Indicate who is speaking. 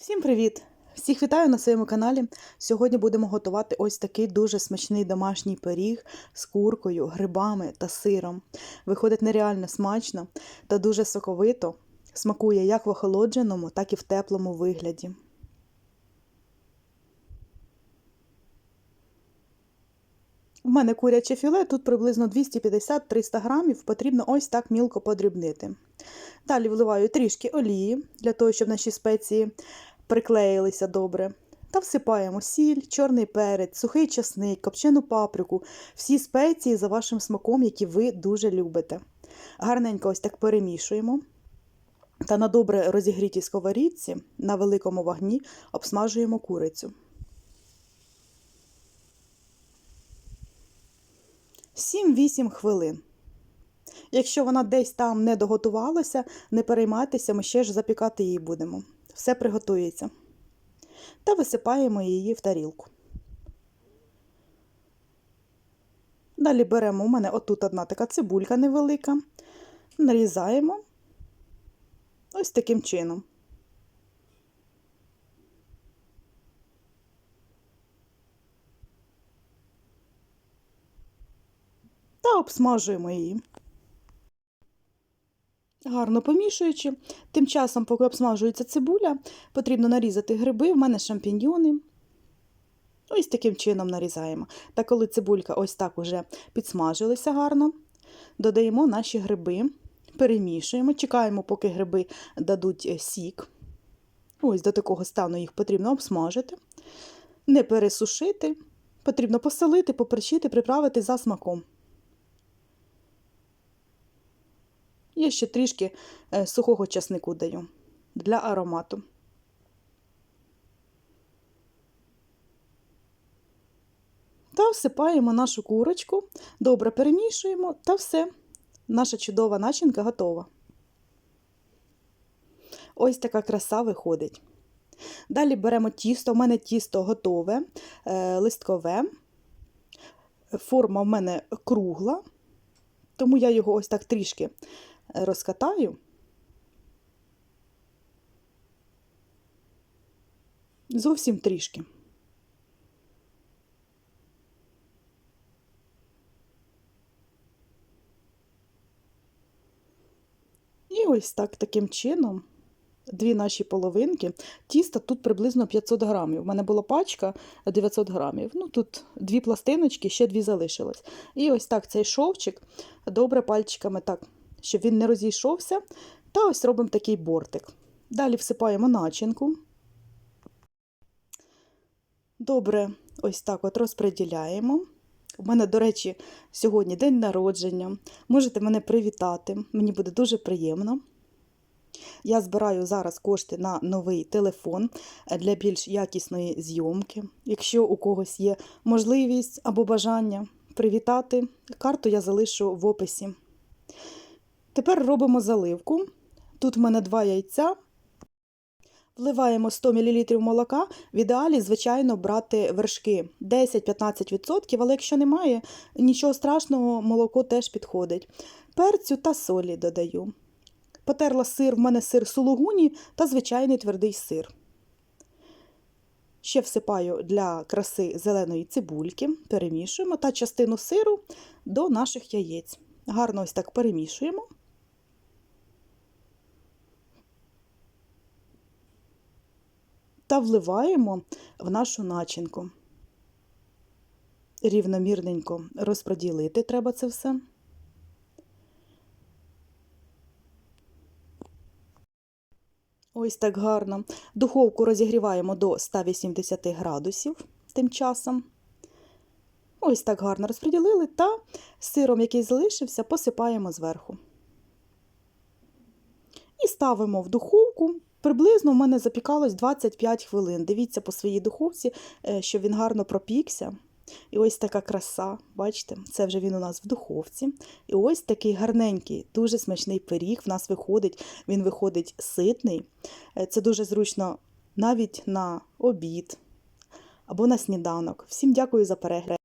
Speaker 1: Всім привіт! Всіх вітаю на своєму каналі. Сьогодні будемо готувати ось такий дуже смачний домашній пиріг з куркою, грибами та сиром. Виходить нереально смачно та дуже соковито. Смакує як в охолодженому, так і в теплому вигляді. У мене куряче філе, тут приблизно 250-300 грамів, потрібно ось так мілко подрібнити. Далі вливаю трішки олії, для того, щоб наші спеції приклеїлися добре. Та всипаємо сіль, чорний перець, сухий часник, копчену паприку, всі спеції за вашим смаком, які ви дуже любите. Гарненько ось так перемішуємо. Та на добре розігрітій сковорідці на великому вогні обсмажуємо курицю. 7-8 хвилин. Якщо вона десь там не доготувалася, не переймайтеся, ми ще ж запікати її будемо. Все приготується. Та висипаємо її в тарілку. Далі беремо у мене отут одна така цибулька невелика, нарізаємо ось таким чином. Та обсмажуємо її. Гарно помішуючи. Тим часом, поки обсмажується цибуля, потрібно нарізати гриби, в мене шампіньйони. Ось таким чином нарізаємо. Та коли цибулька ось так уже підсмажилися гарно, додаємо наші гриби, перемішуємо, чекаємо, поки гриби дадуть сік. Ось до такого стану їх потрібно обсмажити, не пересушити, потрібно посолити, поперчити, приправити за смаком. Я ще трішки сухого часнику даю для аромату. Та всипаємо нашу курочку, добре перемішуємо та все. Наша чудова начинка готова. Ось така краса виходить. Далі беремо тісто, у мене тісто готове, листкове, форма в мене кругла, тому я його ось так трішки розкатаю. Зовсім трішки. І ось так таким чином дві наші половинки. Тіста тут приблизно 500 грамів. У мене була пачка 900 грамів. Ну, тут дві пластиночки, ще дві залишилось. І ось так цей шовчик добре пальчиками так щоб він не розійшовся. Та ось робимо такий бортик. Далі всипаємо начинку. Добре, ось так от розподіляємо. У мене, до речі, сьогодні день народження. Можете мене привітати, мені буде дуже приємно. Я збираю зараз кошти на новий телефон для більш якісної зйомки. Якщо у когось є можливість або бажання привітати, карту я залишу в описі. Тепер робимо заливку. Тут в мене два яйця. Вливаємо 100 мл молока. В ідеалі, звичайно, брати вершки 10-15%, але якщо немає, нічого страшного, молоко теж підходить. Перцю та солі додаю. Потерла сир, в мене сир сулугуні та звичайний твердий сир. Ще всипаю для краси зеленої цибульки, перемішуємо та частину сиру до наших яєць. Гарно ось так перемішуємо. Та вливаємо в нашу начинку. Рівномірненько розподілити треба це все. Ось так гарно. Духовку розігріваємо до 180 градусів тим часом. Ось так гарно розподілили та сиром, який залишився, посипаємо зверху. І ставимо в духовку Приблизно в мене запікалось 25 хвилин. Дивіться по своїй духовці, е, щоб він гарно пропікся. І ось така краса, бачите, це вже він у нас в духовці. І ось такий гарненький, дуже смачний пиріг в нас виходить. Він виходить ситний. Е, це дуже зручно навіть на обід або на сніданок. Всім дякую за перегляд.